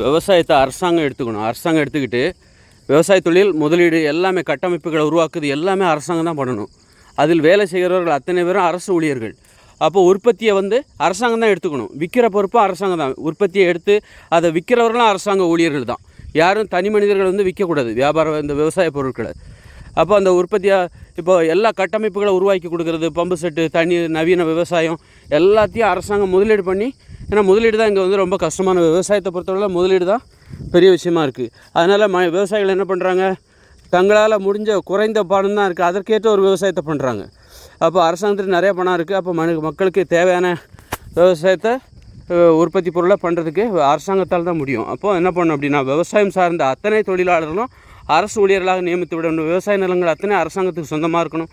விவசாயத்தை அரசாங்கம் எடுத்துக்கணும். அரசாங்கம் எடுத்துக்கிட்டு விவசாய தொழில் முதலீடு எல்லாமே கட்டமைப்புகளை உருவாக்குது எல்லாமே அரசாங்கம் தான் பண்ணணும். அதில் வேலை செய்கிறவர்கள் அத்தனை பேரும் அரசு ஊழியர்கள். அப்போ உற்பத்தியை வந்து அரசாங்கம் தான் எடுத்துக்கணும். விற்கிற பொறுப்பும் அரசாங்கம் தான். உற்பத்தியை எடுத்து அதை விற்கிறவர்களும் அரசாங்க ஊழியர்கள் தான். யாரும் தனி மனிதர்கள் வந்து விற்கக்கூடாது வியாபாரம் இந்த விவசாய பொருட்களை. அப்போ அந்த உற்பத்தியாக இப்போ எல்லா கட்டமைப்புகளை உருவாக்கி கொடுக்குறது பம்பு செட்டு தண்ணி நவீன விவசாயம் எல்லாத்தையும் அரசாங்கம் முதலீடு பண்ணி ஏன்னா முதலீடு தான் இங்கே வந்து ரொம்ப கஷ்டமான விவசாயத்தை பொறுத்தவரை முதலீடு தான் பெரிய விஷயமா இருக்குது அதனால் ம விவசாயிகள் என்ன பண்ணுறாங்க தங்களால் முடிஞ்ச குறைந்த பணம் தான் இருக்குது அதற்கேற்ற ஒரு விவசாயத்தை பண்ணுறாங்க அப்போ அரசாங்கத்துக்கு நிறைய பணம் இருக்குது அப்போ மனு மக்களுக்கு தேவையான விவசாயத்தை உற்பத்தி பொருளை பண்ணுறதுக்கு அரசாங்கத்தால் தான் முடியும். அப்போ என்ன பண்ணணும் அப்படின்னா விவசாயம் சார்ந்த அத்தனை தொழிலாளர்களும் அரசு ஊழியர்களாக நியமித்து விடணும். விவசாய நிலங்கள் அத்தனை அரசாங்கத்துக்கு சொந்தமாக இருக்கணும்.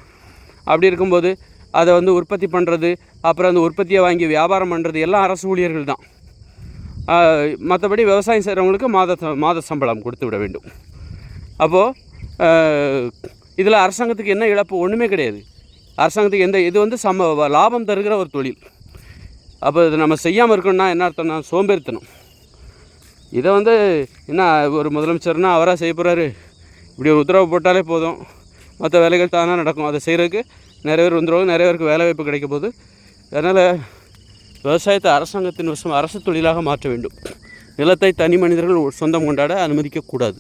அப்படி இருக்கும்போது அதை வந்து உற்பத்தி பண்ணுறது அப்புறம் அந்த உற்பத்தியை வாங்கி வியாபாரம் பண்ணுறது எல்லாம் அரசு ஊழியர்கள் தான். மற்றபடி விவசாயம் செய்கிறவங்களுக்கு மாத ச- மாத சம்பளம் கொடுத்து விட வேண்டும். அப்போது இதில் அரசாங்கத்துக்கு என்ன இழப்பு? ஒன்றுமே கிடையாது. அரசாங்கத்துக்கு எந்த இது வந்து சம லாபம் தருகிற ஒரு தொழில். அப்போ இது நம்ம செய்யாமல் இருக்கணும்னா என்ன அர்த்தம்னா சோம்பேறித்தனம். இதை வந்து என்ன ஒரு முதலமைச்சர்னா அவராக செய்ய போகிறாரு இப்படி ஒரு உத்தரவு போட்டாலே போதும். மற்ற வேலைகள் தானாக நடக்கும். அதை செய்கிறதுக்கு நிறைய பேர் வந்துடுவாங்க நிறைய பேருக்கு வேலை வாய்ப்பு கிடைக்க போகுது அதனால் விவசாயத்தை அரசாங்கத்தின் வருஷம் அரசு தொழிலாக மாற்ற வேண்டும். நிலத்தை தனி மனிதர்கள் சொந்தம் கொண்டாட அனுமதிக்கக்கூடாது.